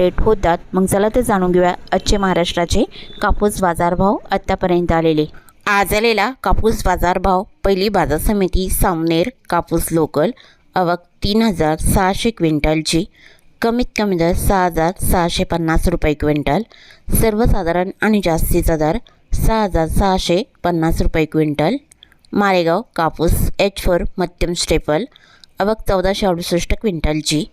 होतात मग चला तर जाणून घेऊया आजचे महाराष्ट्राचे कापूस बाजारभाव आत्तापर्यंत आलेले. आज आलेला कापूस बाजारभाव पहिली बाजार समिती सामनेर कापूस लोकल अवक तीन हजार सहाशे क्विंटलची. कमीत कमी दर सहा हजार सहाशे पन्नास रुपये क्विंटल. सर्वसाधारण आणि जास्तीचा दर सहा हजार सहाशे पन्नास रुपये क्विंटल. मारेगाव कापूस एच फोर मध्यम स्टेपल अवक चौदाशे अडुसष्ट क्विंटलची.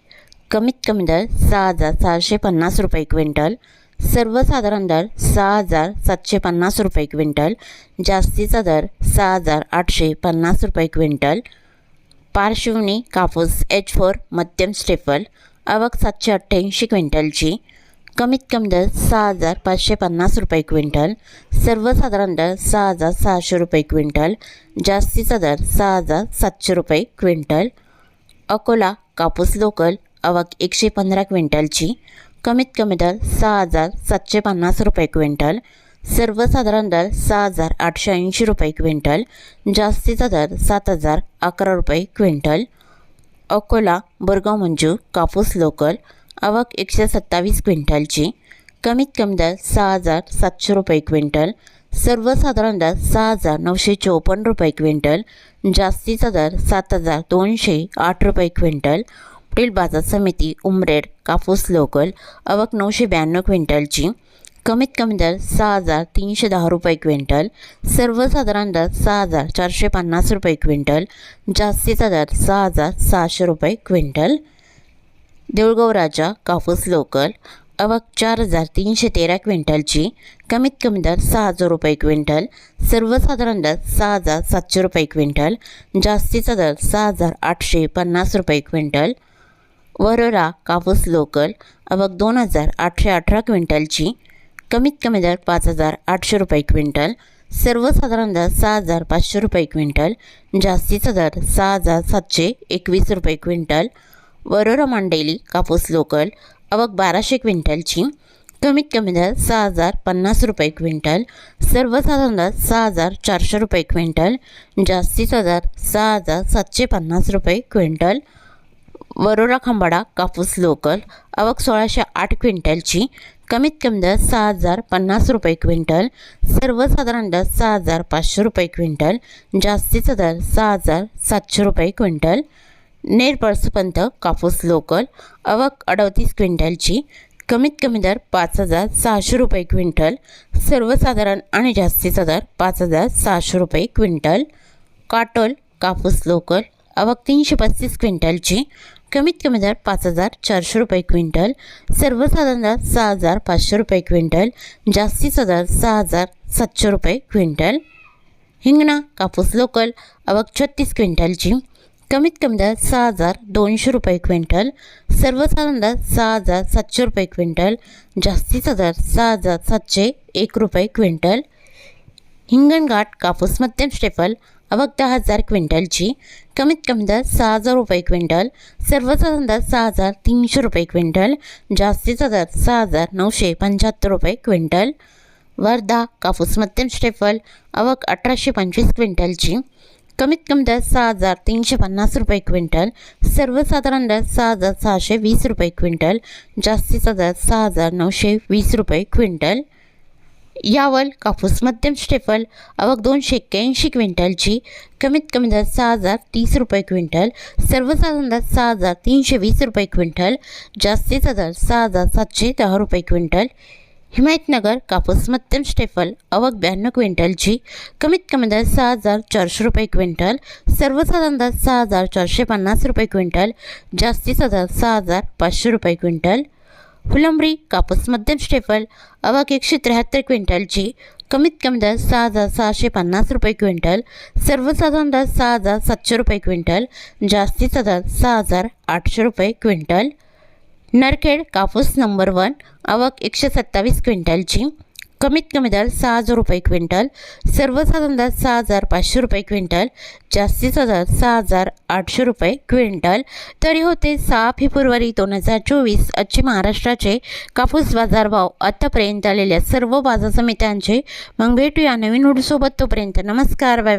कमीत कमी दर सहा हजार सहाशे पन्नास रुपये क्विंटल. सर्वसाधारण दर सहा हजार सातशे पन्नास रुपये क्विंटल. जास्तीचा दर सहा हजार आठशे पन्नास रुपये क्विंटल. पार्श्वनी कापूस एच फोर मध्यम स्टेपल आवक सातशे अठ्ठ्याऐंशी क्विंटलची. कमीत कमी दर सहा हजार पाचशे पन्नास रुपये क्विंटल. सर्वसाधारण दर सहा हजार सहाशे रुपये क्विंटल. जास्तीचा दर सहा हजार सातशे रुपये क्विंटल. अकोला कापूस लोकल अवक एकशे पंधरा क्विंटलची कमीत कमी दर सहा हजार सातशे पन्नास रुपये क्विंटल सर्वसाधारण दर सहा हजार आठशे ऐंशी रुपये क्विंटल जास्तीचा दर सात हजार अकरा रुपये क्विंटल. अकोला बोरगाव मंजू कापूस लोकल आवक एकशे सत्तावीस क्विंटलची कमीत कमी दर सहा हजार सातशे रुपये क्विंटल सर्वसाधारण दर सहा हजार नऊशे चोपन्न रुपये क्विंटल जास्तीचा दर सात हजार दोनशे आठ रुपये क्विंटल. पुढील बाजार समिती उमरेड कापूस लोकल अवक नऊशे ब्याण्णव क्विंटलची. कमीत कमी दर सहा हजार तीनशे दहा रुपये क्विंटल. सर्वसाधारण दर सहा हजार चारशे पन्नास रुपये क्विंटल. जास्तीचा दर सहा हजार सहाशे रुपये क्विंटल. देऊळगाव राजा कापूस लोकल अवक चार हजार तीनशे तेरा क्विंटलची. कमीत कमी दर सहा हजार रुपये क्विंटल. सर्वसाधारण दर सहा हजार सातशे रुपये क्विंटल. जास्तीचा दर सहा हजार आठशे पन्नास रुपये क्विंटल. वरोरा कापूस लोकल अवक दोन हजार आठशे अठरा क्विंटलची कमीत कमी दर पाच हजार आठशे रुपये क्विंटल सर्वसाधारण दर सहा हजार पाचशे रुपये क्विंटल जास्तीचा दर सहा हजार सातशे एकवीस रुपये क्विंटल वरोरा मांडेली कापूस लोकल अवक बाराशे क्विंटलची कमीत कमी दर सहा हजार पन्नास रुपये क्विंटल सर्वसाधारण दर सहा हजार चारशे रुपये क्विंटल जास्तीचा दर सहा हजार सातशे पन्नास रुपये क्विंटल वरोरा खंबाडा कापूस लोकल अवक सोळाशे आठ क्विंटलची कमीत कमी दर सहा हजार पन्नास रुपये क्विंटल सर्वसाधारण दर सहा हजार पाचशे रुपये क्विंटल जास्तीचा दर सहा हजार सातशे रुपये क्विंटल. नेरपळसुपंत कापूस लोकल अवक अडतीस क्विंटलची कमीत कमी दर पाच हजार सहाशे रुपये क्विंटल सर्वसाधारण आणि जास्तीचा दर पाच हजार सहाशे रुपये क्विंटल. काटोल कापूस लोकल अवक तीनशे पस्तीस क्विंटलची कमीत कमी दर पाच हजार चारशे रुपये क्विंटल सर्वसाधारण दर सहा हजार पाचशे रुपये क्विंटल जास्तीचा दर सहा हजार सातशे रुपये क्विंटल. हिंगणा कापूस लोकल अवक छत्तीस क्विंटलची कमीत कमी दर सहा हजार दोनशे रुपये क्विंटल सर्वसाधारण दर सहा हजार सातशे रुपये क्विंटल जास्तीचा दर सहा हजार सातशे एक रुपये क्विंटल. हिंगणघाट कापूस मध्यम स्टेपल अवक दहा हजार क्विंटलची कमीत कमी दर सहा हजार रुपये क्विंटल सर्वसाधारण दर सहा हजार तीनशे रुपये क्विंटल जास्तीचा दर सहा हजार नऊशे पंच्याहत्तर रुपये क्विंटल. वर्धा कापूस मध्यम स्टेपल अवक अठराशे पंचवीस क्विंटलची कमीत कमी दर सहा हजार तीनशे पन्नास रुपये क्विंटल सर्वसाधारण दर सहा हजार सहाशे वीस रुपये क्विंटल जास्तीचा दर सहा हजार नऊशे वीस रुपये क्विंटल. यावल कापूस मध्यम स्टेफल आवक दोनशे एक्क्याऐंशी क्विंटलची कमीत कमी दर सहा हजार तीस रुपये क्विंटल सर्वसाधारण दर सहा हजार तीनशे वीस रुपये क्विंटल जास्तीचा दर सहा हजार सातशे दहा रुपये क्विंटल. हिमायतनगर कापूस मध्यम स्टेफल अवक ब्याण्णव क्विंटलची कमीत कमी दर सहा हजार चारशे रुपये क्विंटल सर्वसाधारण दर सहा हजार चारशे पन्नास रुपये क्विंटल जास्तीचा दर सहा हजार पाचशे रुपये क्विंटल. फुलंब्री कापूस मध्यम स्टेफल अवाक एकशे त्र्याहत्तर क्विंटलची कमीत कमी दर सहा हजार सहाशे पन्नास रुपये क्विंटल सर्वसाधारण दर सहा हजार सातशे रुपये क्विंटल जास्तीचा दर सहा हजार आठशे रुपये क्विंटल. नरखेड कापूस नंबर वन आवक एकशे सत्तावीस क्विंटलची कमीत कमी दर सहा हजार रुपये क्विंटल सर्वसाधारण दर सहा हजार पाचशे रुपये क्विंटल जास्तीचा दर सहा हजार आठशे रुपये क्विंटल. तरी होते सहा फेब्रुवारी दोन हजार चोवीस आजचे महाराष्ट्राचे कापूस बाजारभाव आत्तापर्यंत आलेल्या सर्व बाजार समित्यांचे. मग भेटूया नवीन व्हिडिओसोबत. तोपर्यंत नमस्कार. Bye bye.